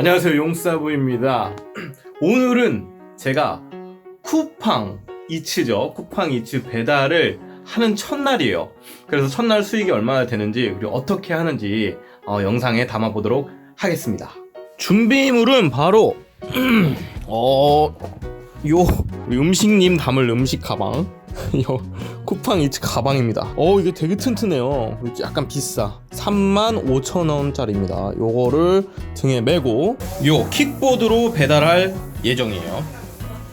안녕하세요 용사부입니다. 오늘은 제가 쿠팡 이츠죠. 쿠팡 이츠 배달을 하는 첫날이에요. 그래서 첫날 수익이 얼마나 되는지 그리고 어떻게 하는지 어, 영상에 담아 보도록 하겠습니다. 준비물은 바로 어... 요 음식님 담을 음식 가방. 요 쿠팡 이츠 가방입니다. 어 이게 되게 튼튼해요. 약간 비싸 35,000원짜리입니다. 요거를 등에 메고 요 킥보드로 배달할 예정이에요.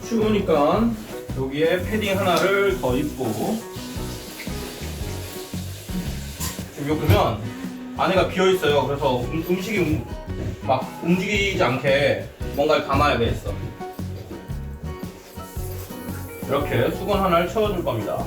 추우니까 여기에 패딩 하나를 더 입고 지금 요 보면 안에가 비어 있어요. 그래서 음, 음식이 음, 막 움직이지 않게 뭔가를 담아야겠어. 이렇게 수건 하나를 채워줄 겁니다.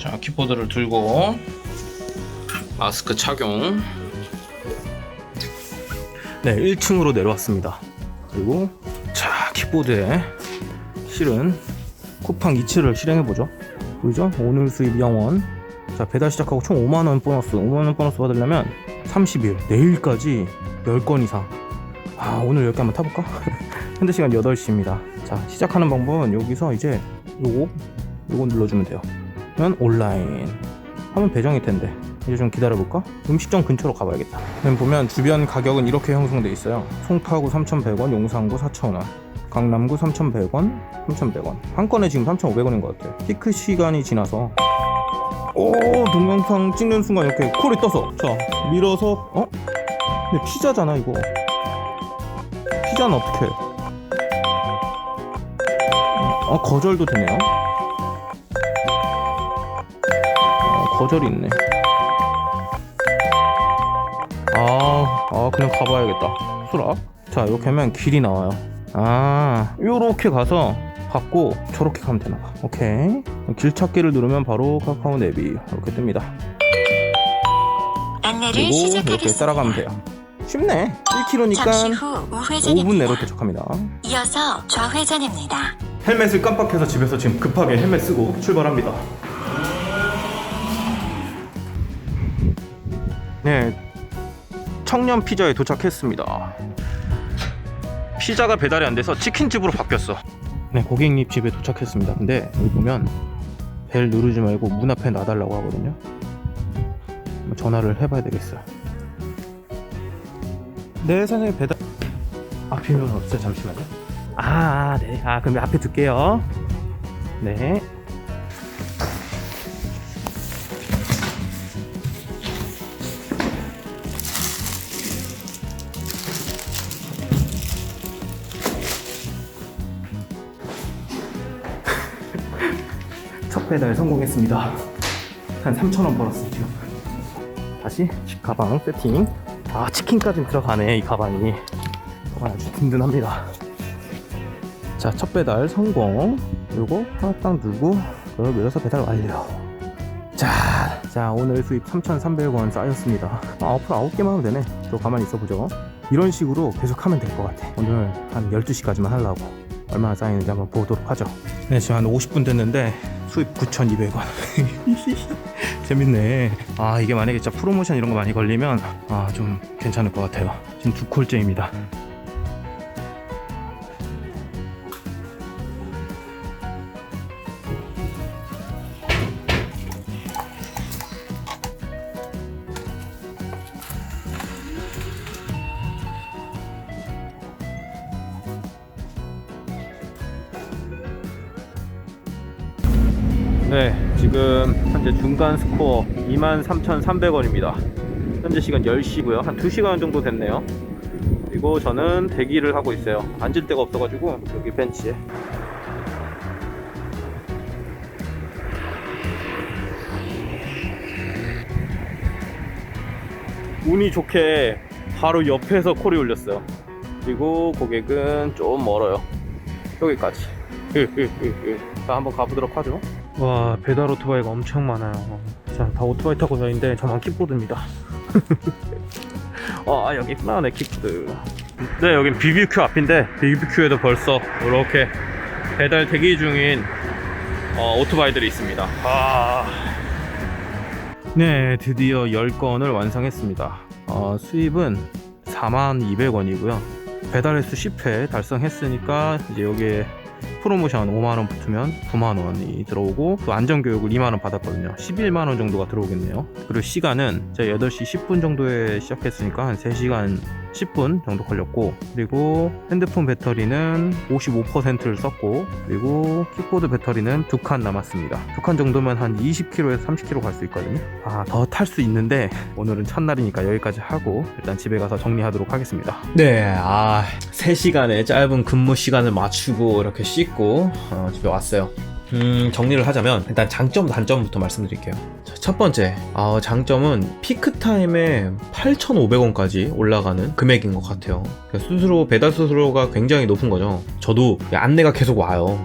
자, 키보드를 들고 마스크 착용. 네, 1층으로 내려왔습니다. 그리고 자, 키보드에 실은 쿠팡 이츠를 실행해 보죠. 보이죠? 오늘 수입 영원. 자, 배달 시작하고 총 5만 원 보너스. 5만 원 보너스 받으려면 30일, 내일까지 10건 이상. 아, 오늘 10개 한번 타볼까? 현재 시간 8시입니다. 자, 시작하는 방법은 여기서 이제 요거, 요거 눌러주면 돼요. 그러면 온라인. 하면 배정일 텐데. 이제 좀 기다려볼까? 음식점 근처로 가봐야겠다. 보면 주변 가격은 이렇게 형성돼 있어요. 송파구 3,100원, 용산구 4,000원. 강남구 3,100원, 3,100원. 한 건에 지금 3,500원인 것 같아요. 피크 시간이 지나서 오 동영상 찍는 순간 이렇게 콜이 떠서 자 밀어서 어? 근데 피자잖아 이거. 피자는 어떻게? 해? 어 거절도 되네요. 어, 거절이 있네. 아, 아 그냥 가봐야겠다. 수락. 자 이렇게 하면 길이 나와요. 아, 요렇게 가서 받고 저렇게 가면 되나 봐. 오케이. 길 찾기를 누르면 바로 카카오 내비 이렇게 뜹니다. 안내를 그리고 이렇게 시작하겠습니다. 따라가면 돼요. 쉽네. 1km니까 잠시 후 5분 내로 우회전입니다. 도착합니다. 이어서 좌회전입니다. 헬멧을 깜빡해서 집에서 지금 급하게 헬멧 쓰고 출발합니다. 네, 청년 피자에 도착했습니다. 피자가 배달이 안 돼서 치킨집으로 바뀌었어. 네, 고객님 집에 도착했습니다. 근데 여기 보면 벨 누르지 말고 문 앞에 놔달라고 하거든요. 전화를 해봐야 되겠어요. 네, 선생님 배달. 아, 비밀번호 없어요. 잠시만요. 아, 아, 네. 아, 그럼 앞에 둘게요. 네. 첫 배달 성공했습니다. 한 3,000원 벌었어요, 지금. 다시 집 가방 세팅. 아, 치킨까지 들어가네, 이 가방이. 가방 아주 든든합니다. 자, 첫 배달 성공. 요거 하나 딱 누르고 그걸 밀어서 배달 완료. 자, 자 오늘 수입 3,300원 쌓였습니다. 아, 앞으로 9개만 하면 되네. 또 가만히 있어 보죠. 이런 식으로 계속 하면 될 것 같아. 오늘 한 12시까지만 하려고. 얼마나 쌓이는지 한번 보도록 하죠. 네, 지금 한 50분 됐는데 수입 9,200원. 재밌네. 아, 이게 만약에 진짜 프로모션 이런 거 많이 걸리면 아, 좀 괜찮을 것 같아요. 지금 두 콜째입니다. 중간 스코어 23,300원입니다. 현재 시간 10시고요. 한 2시간 정도 됐네요. 그리고 저는 대기를 하고 있어요. 앉을 데가 없어가지고 여기 벤치에. 운이 좋게 바로 옆에서 콜이 울렸어요. 그리고 고객은 좀 멀어요. 여기까지. 자, 한번 가보도록 하죠. 와, 배달 오토바이가 엄청 많아요. 자, 다 오토바이 타고 다니는데 저만 킥보드입니다. 아, 여기 있구나, 내 킥보드. 네, 여긴 BBQ 앞인데 BBQ에도 벌써 이렇게 배달 대기 중인 어, 오토바이들이 있습니다. 아... 네, 드디어 10건을 완성했습니다. 어, 수입은 42,200원이고요. 배달 횟수 10회 달성했으니까 이제 여기에 프로모션 5만원 붙으면 9만원이 들어오고 또 안전교육을 2만원 받았거든요. 11만원 정도가 들어오겠네요. 그리고 시간은 제가 8시 10분 정도에 시작했으니까 한 3시간 10분 정도 걸렸고 그리고 핸드폰 배터리는 55%를 썼고 그리고 킥보드 배터리는 두 칸 남았습니다. 두 칸 정도면 한 20km에서 30km 갈 수 있거든요. 아 더 탈 수 있는데 오늘은 첫날이니까 여기까지 하고 일단 집에 가서 정리하도록 하겠습니다. 네, 아, 3시간의 짧은 근무 시간을 맞추고 이렇게 씻고 어, 집에 왔어요. 음, 정리를 하자면 일단 장점, 단점부터 말씀드릴게요. 자, 첫 번째, 아, 장점은 피크 타임에 8,500원까지 올라가는 금액인 것 같아요. 그러니까 수수료, 배달 수수료가 굉장히 높은 거죠. 저도 안내가 계속 와요.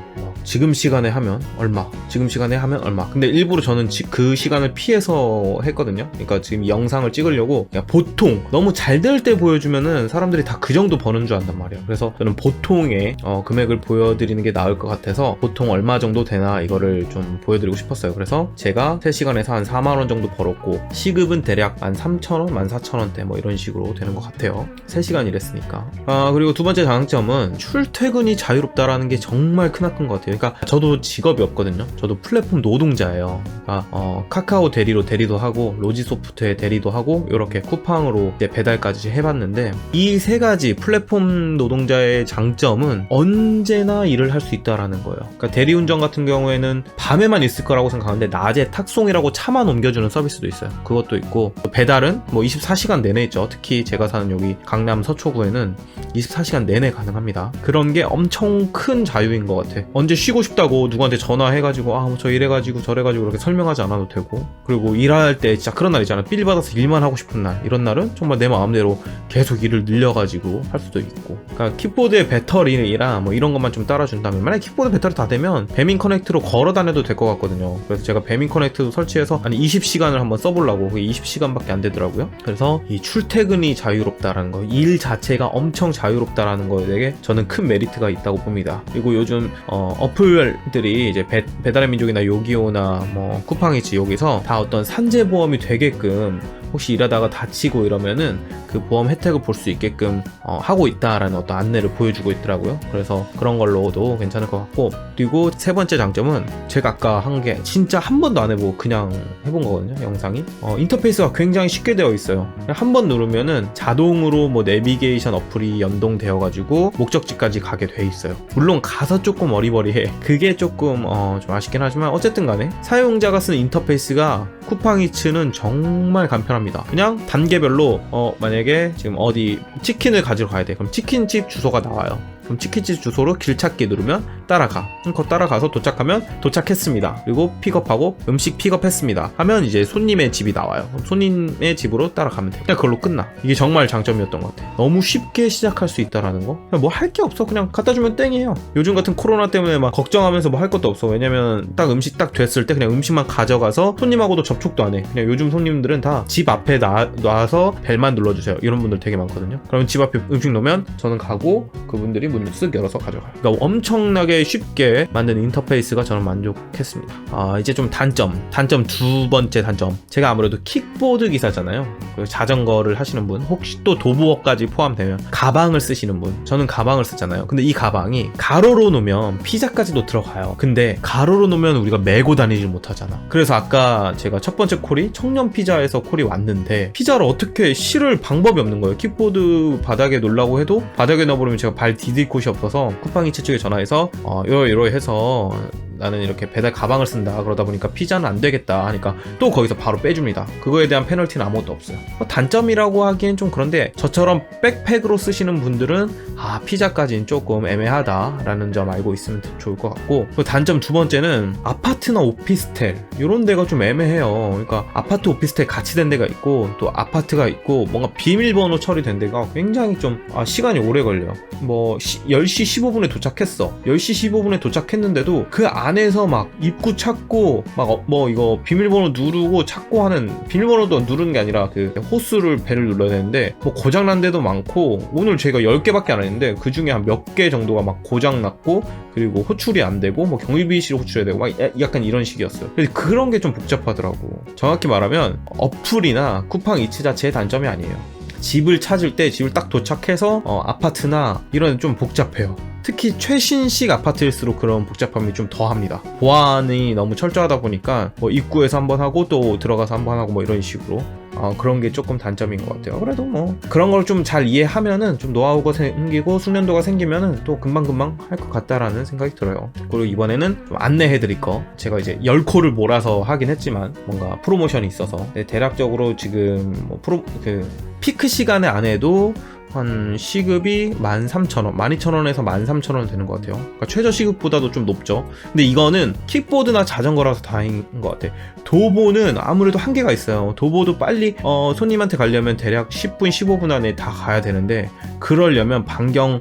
어, 지금 시간에 하면 얼마, 지금 시간에 하면 얼마. 근데 일부러 저는 지- 그 시간을 피해서 했거든요. 그러니까 지금 이 영상을 찍으려고 보통 너무 잘 될 때 보여주면은 사람들이 다 그 정도 버는 줄 안단 말이에요. 그래서 저는 보통의 어, 금액을 보여드리는 게 나을 것 같아서 보통 얼마 정도 되나 이거를 좀 보여드리고 싶었어요. 그래서 제가 3시간에서 한 4만 원 정도 벌었고 시급은 대략 한 3천원, 14,000원대 뭐 이런 식으로 되는 것 같아요. 3시간 일했으니까. 아, 그리고 두 번째 장점은 출퇴근이 자유롭다라는 게 정말 크나큰 것 같아요. 그러니까 저도 직업이 없거든요. 저도 플랫폼 노동자예요. 그러니까 어, 카카오 대리로 대리도 하고 로지소프트에 대리도 하고 이렇게 쿠팡으로 이제 배달까지 해봤는데 이 세 가지 플랫폼 노동자의 장점은 언제나 일을 할 수 있다라는 거예요. 그러니까 대리운전 같은 경우에는 밤에만 있을 거라고 생각하는데 낮에 탁송이라고 차만 옮겨주는 서비스도 있어요. 그것도 있고 배달은 뭐 24시간 내내 있죠. 특히 제가 사는 여기 강남 서초구에는 24시간 내내 가능합니다. 그런 게 엄청 큰 자유인 것 같아. 언제 쉬고 싶다고 누구한테 전화해가지고 아 뭐 저 이래가지고 저래가지고 그렇게 설명하지 않아도 되고 그리고 일할 때 진짜 그런 날 있잖아. 삘 받아서 일만 하고 싶은 날 이런 날은 정말 내 마음대로 계속 일을 늘려가지고 할 수도 있고. 그러니까 킥보드의 배터리랑 뭐 이런 것만 좀 따라준다면 만약 에 킥보드 배터리 다 되면 배민 커넥트로 걸어 다녀도 될 것 같거든요. 그래서 제가 배민 커넥트도 설치해서 한 20시간을 한번 써보려고 그게 20시간밖에 안 되더라고요. 그래서 이 출퇴근이 자유롭다라는 거, 일 자체가 엄청 자유롭다라는 거에 대해 저는 큰 메리트가 있다고 봅니다. 그리고 요즘 어, 어플들이 이제 배, 배달의 민족이나 요기요나 뭐 쿠팡이츠 여기서 다 어떤 산재 보험이 되게끔 혹시 일하다가 다치고 이러면은 그 보험 혜택을 볼 수 있게끔 어, 하고 있다라는 어떤 안내를 보여주고 있더라고요. 그래서 그런 걸로도 괜찮을 것 같고 그리고 세 번째 장점은 제가 아까 한 게 진짜 한 번도 안 해보고 그냥 해본 거거든요. 영상이 어, 인터페이스가 굉장히 쉽게 되어 있어요. 한 번 누르면은 자동으로 뭐 내비게이션 어플이 연동되어 가지고 목적지까지 가게 돼 있어요. 물론 가서 조금 어리버리해. 그게 조금 어, 좀 아쉽긴 하지만 어쨌든 간에 사용자가 쓰는 인터페이스가 쿠팡이츠는 정말 간편합니다. 그냥 단계별로 어, 만약에 지금 어디 치킨을 가지러 가야 돼. 그럼 치킨집 주소가 나와요. 그럼 치킨집 주소로 길 찾기 누르면 따라가. 거 따라가서 도착하면 도착했습니다. 그리고 픽업하고 음식 픽업했습니다. 하면 이제 손님의 집이 나와요. 손님의 집으로 따라가면 돼. 그냥 그걸로 끝나. 이게 정말 장점이었던 것 같아. 너무 쉽게 시작할 수 있다라는 거. 뭐 할 게 없어. 그냥 갖다 주면 땡이에요. 요즘 같은 코로나 때문에 막 걱정하면서 뭐 할 것도 없어. 왜냐면 딱 음식 딱 됐을 때 그냥 음식만 가져가서 손님하고도 접촉도 안 해. 그냥 요즘 손님들은 다 집 앞에 놔, 놔서 벨만 눌러주세요. 이런 분들 되게 많거든요. 그러면 집 앞에 음식 놓으면 저는 가고 그분들이 문을 쓱 열어서 가져가요. 그러니까 엄청나게 쉽게 만든 인터페이스가 저는 만족했습니다. 아, 이제 좀 단점. 단점 두 번째 단점. 제가 아무래도 킥보드 기사잖아요. 그리고 자전거를 하시는 분, 혹시 또 도부어까지 포함되면 가방을 쓰시는 분. 저는 가방을 쓰잖아요. 근데 이 가방이 가로로 놓으면 피자까지도 들어가요. 근데 가로로 놓으면 우리가 메고 다니지 못하잖아. 그래서 아까 제가 첫 번째 콜이 청년 피자에서 콜이 왔는데 피자를 어떻게 실을 방법이 없는 거예요. 킥보드 바닥에 놓으려고 해도 바닥에 넣어버리면 제가 발 디딜 곳이 없어서 쿠팡이츠 측에 전화해서 어, 이러 해서 나는 이렇게 배달 가방을 쓴다. 그러다 보니까 피자는 안 되겠다 하니까 또 거기서 바로 빼줍니다. 그거에 대한 페널티는 아무것도 없어요. 뭐 단점이라고 하기엔 좀 그런데 저처럼 백팩으로 쓰시는 분들은 아 피자까지는 조금 애매하다라는 점 알고 있으면 좋을 것 같고 그 단점 두 번째는 아파트나 오피스텔 이런 데가 좀 애매해요. 그러니까 아파트 오피스텔 같이 된 데가 있고 또 아파트가 있고 뭔가 비밀번호 처리된 데가 굉장히 좀 아, 시간이 오래 걸려요. 뭐 시- 10시 15분에 도착했어 10시 15분에 도착했는데도 그 안에 안에서 막 입구 찾고 막 뭐 이거 비밀번호 누르고 찾고 하는 비밀번호도 누르는 게 아니라 그 호스를 배를 눌러야 되는데 뭐 고장 난 데도 많고 오늘 제가 10개밖에 안 했는데 그 중에 한 몇 개 정도가 막 고장 났고 그리고 호출이 안 되고 뭐 경비실로 호출해야 되고 막 야- 약간 이런 식이었어요. 그래서 그런 게 좀 복잡하더라고. 정확히 말하면 어플이나 쿠팡 이츠 자체의 단점이 아니에요. 집을 찾을 때 집을 딱 도착해서 어, 아파트나 이런 좀 복잡해요. 특히 최신식 아파트일수록 그런 복잡함이 좀 더합니다. 보안이 너무 철저하다 보니까 뭐 입구에서 한번 하고 또 들어가서 한번 하고 뭐 이런 식으로 어, 그런 게 조금 단점인 것 같아요. 그래도 뭐 그런 걸 좀 잘 이해하면은 좀 노하우가 생기고 숙련도가 생기면은 또 금방금방 할 것 같다라는 생각이 들어요. 그리고 이번에는 좀 안내해드릴 거 제가 이제 10코를 몰아서 하긴 했지만 뭔가 프로모션이 있어서 네, 대략적으로 지금 뭐 프로 그 피크 시간에 안 해도 한 시급이 13,000원, 12,000원에서 13,000원 되는 것 같아요. 그러니까 최저 시급보다도 좀 높죠. 근데 이거는 킥보드나 자전거라서 다행인 것 같아. 도보는 아무래도 한계가 있어요. 도보도 빨리 어, 손님한테 가려면 대략 10분, 15분 안에 다 가야 되는데 그러려면 반경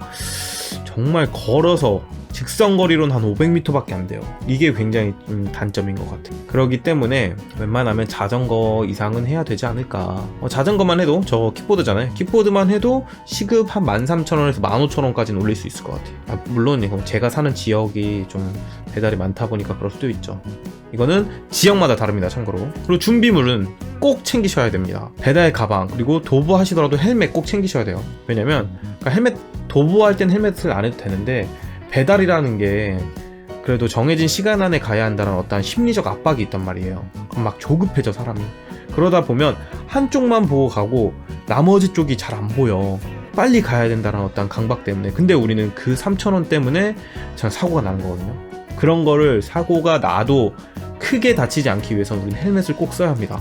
정말 걸어서 직선거리로는 한 500m밖에 안 돼요. 이게 굉장히 좀 단점인 것 같아요. 그렇기 때문에 웬만하면 자전거 이상은 해야 되지 않을까. 어, 자전거만 해도 저 킥보드잖아요. 킥보드만 해도 시급 한 13,000원에서 15,000원까지는 올릴 수 있을 것 같아요. 아, 물론 이거 제가 사는 지역이 좀 배달이 많다 보니까 그럴 수도 있죠. 이거는 지역마다 다릅니다, 참고로. 그리고 준비물은 꼭 챙기셔야 됩니다. 배달 가방, 그리고 도보 하시더라도 헬멧 꼭 챙기셔야 돼요. 왜냐면, 그러니까 헬멧, 도보할 땐 헬멧을 안 해도 되는데, 배달이라는 게 그래도 정해진 시간 안에 가야 한다는 어떤 심리적 압박이 있단 말이에요. 그럼 막 조급해져, 사람이. 그러다 보면 한쪽만 보고 가고, 나머지 쪽이 잘 안 보여. 빨리 가야 된다는 어떤 강박 때문에. 근데 우리는 그 3,000원 때문에 참 사고가 나는 거거든요. 그런 거를 사고가 나도 크게 다치지 않기 위해서는 우리는 헬멧을 꼭 써야 합니다.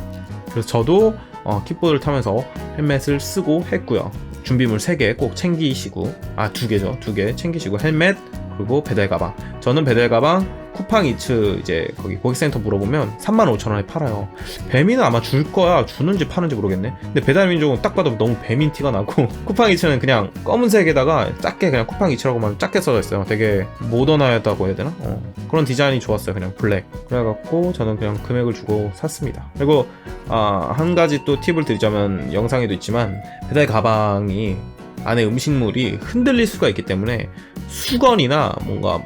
그래서 저도 어, 킥보드를 타면서 헬멧을 쓰고 했고요. 준비물 3개 꼭 챙기시고 아 2개죠. 2개 챙기시고 헬멧 그리고 배달 가방. 저는 배달 가방 쿠팡 이츠 이제 거기 고객센터 물어보면 35,000원에 팔아요. 배민은 아마 줄 거야. 주는지 파는지 모르겠네. 근데 배달 민족은 딱 봐도 너무 배민 티가 나고 쿠팡 이츠는 그냥 검은색에다가 작게 그냥 쿠팡 이츠라고만 작게 써져 있어요. 되게 모던하다고 해야 되나? 어, 그런 디자인이 좋았어요. 그냥 블랙. 그래갖고 저는 그냥 금액을 주고 샀습니다. 그리고 아, 한 가지 또 팁을 드리자면 영상에도 있지만 배달 가방이 안에 음식물이 흔들릴 수가 있기 때문에 수건이나 뭔가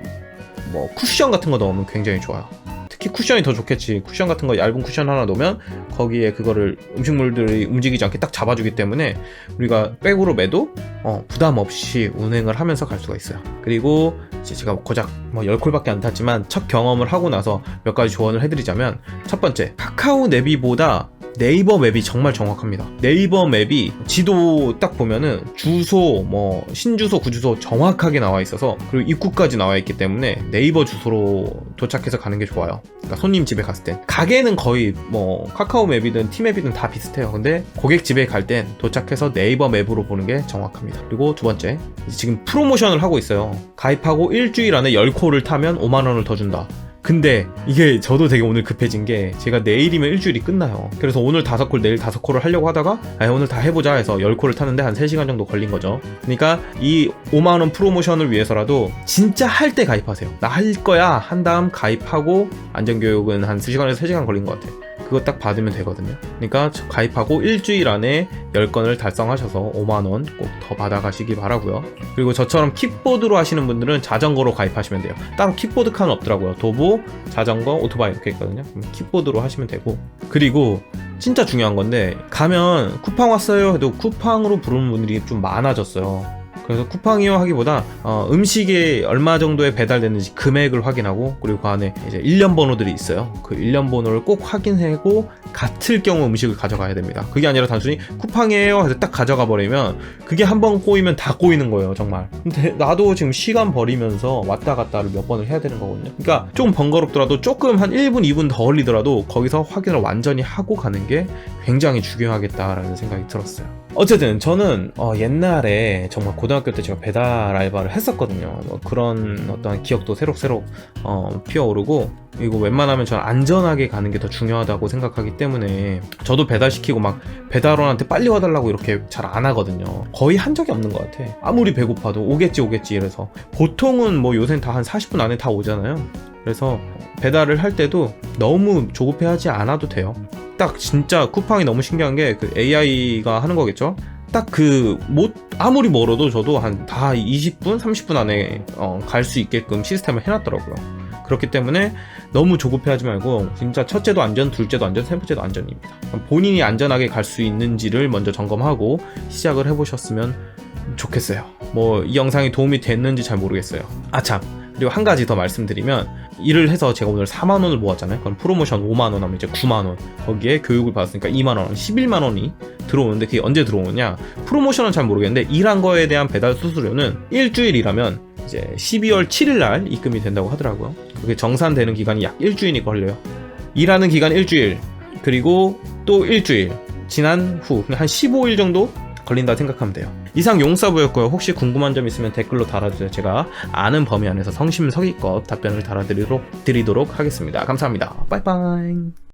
뭐 쿠션 같은 거 넣으면 굉장히 좋아요. 특히 쿠션이 더 좋겠지. 쿠션 같은 거 얇은 쿠션 하나 넣으면 거기에 그거를 음식물들이 움직이지 않게 딱 잡아주기 때문에 우리가 백으로 매도 어, 부담 없이 운행을 하면서 갈 수가 있어요. 그리고 이제 제가 고작 뭐 10콜밖에 안 탔지만 첫 경험을 하고 나서 몇 가지 조언을 해드리자면 첫 번째 카카오 내비보다 네이버 맵이 정말 정확합니다. 네이버 맵이 지도 딱 보면은 주소, 뭐 신주소, 구주소 정확하게 나와 있어서 그리고 입구까지 나와 있기 때문에 네이버 주소로 도착해서 가는 게 좋아요. 그러니까 손님 집에 갔을 땐 가게는 거의 뭐 카카오 맵이든 티맵이든 다 비슷해요. 근데 고객 집에 갈 땐 도착해서 네이버 맵으로 보는 게 정확합니다. 그리고 두 번째 지금 프로모션을 하고 있어요. 가입하고 일주일 안에 10콜을 타면 5만 원을 더 준다. 근데 이게 저도 되게 오늘 급해진 게 제가 내일이면 일주일이 끝나요. 그래서 오늘 다섯 콜, 내일 다섯 콜을 하려고 하다가 아 오늘 다 해보자 해서 열 콜을 타는데 한 3시간 정도 걸린 거죠. 그러니까 이 5만 원 프로모션을 위해서라도 진짜 할 때 가입하세요. 나 할 거야 한 다음 가입하고 안전교육은 한 2시간에서 3시간 걸린 것 같아요. 그거 딱 받으면 되거든요. 그러니까 저 가입하고 일주일 안에 10건을 달성하셔서 5만원 꼭 더 받아가시기 바라고요 그리고 저처럼 킥보드로 하시는 분들은 자전거로 가입하시면 돼요. 따로 킥보드 칸은 없더라고요. 도보, 자전거, 오토바이 이렇게 있거든요. 킥보드로 하시면 되고. 그리고 진짜 중요한 건데 가면 쿠팡 왔어요 해도 쿠팡으로 부르는 분들이 좀 많아졌어요. 그래서 쿠팡이요 하기보다 어, 음식이 얼마 정도에 배달됐는지 금액을 확인하고 그리고 그 안에 이제 일련 번호들이 있어요. 그 일련 번호를 꼭 확인하고 같을 경우 음식을 가져가야 됩니다. 그게 아니라 단순히 쿠팡이에요 해서 딱 가져가 버리면 그게 한 번 꼬이면 다 꼬이는 거예요, 정말. 근데 나도 지금 시간 버리면서 왔다 갔다를 몇 번을 해야 되는 거거든요. 그러니까 좀 번거롭더라도 조금 한 1분, 2분 더 걸리더라도 거기서 확인을 완전히 하고 가는 게 굉장히 중요하겠다라는 생각이 들었어요. 어쨌든 저는 어, 옛날에 정말 고등학교 때 제가 배달 알바를 했었거든요. 뭐 그런 어떤 기억도 새록새록 어, 피어오르고 그리고 웬만하면 저는 안전하게 가는 게 더 중요하다고 생각하기 때문에 저도 배달시키고 막 배달원한테 빨리 와달라고 이렇게 잘 안 하거든요. 거의 한 적이 없는 것 같아. 아무리 배고파도 오겠지 오겠지 이래서 보통은 뭐 요새는 다 한 40분 안에 다 오잖아요. 그래서 배달을 할 때도 너무 조급해하지 않아도 돼요. 딱 진짜 쿠팡이 너무 신기한 게 그 AI가 하는 거겠죠? 딱 그 못 아무리 멀어도 저도 한 다 20분, 30분 안에 어, 갈 수 있게끔 시스템을 해놨더라고요. 그렇기 때문에 너무 조급해하지 말고 진짜 첫째도 안전, 둘째도 안전, 세 번째도 안전입니다. 본인이 안전하게 갈 수 있는지를 먼저 점검하고 시작을 해보셨으면 좋겠어요. 뭐 이 영상이 도움이 됐는지 잘 모르겠어요. 아참 그리고 한 가지 더 말씀드리면 일을 해서 제가 오늘 4만 원을 모았잖아요. 그럼 프로모션 5만 원 하면 이제 9만 원 거기에 교육을 받았으니까 2만 원, 11만 원이 들어오는데 그게 언제 들어오느냐? 프로모션은 잘 모르겠는데 일한 거에 대한 배달 수수료는 일주일 일하면 이제 12월 7일 날 입금이 된다고 하더라고요. 그게 정산되는 기간이 약 일주일이 걸려요. 일하는 기간 일주일 그리고 또 일주일 지난 후 한 15일 정도 걸린다 생각하면 돼요. 이상 용서부였고요. 혹시 궁금한 점 있으면 댓글로 달아주세요. 제가 아는 범위 안에서 성심성의껏 답변을 달아드리도록 드리도록 하겠습니다. 감사합니다. 빠이빠이.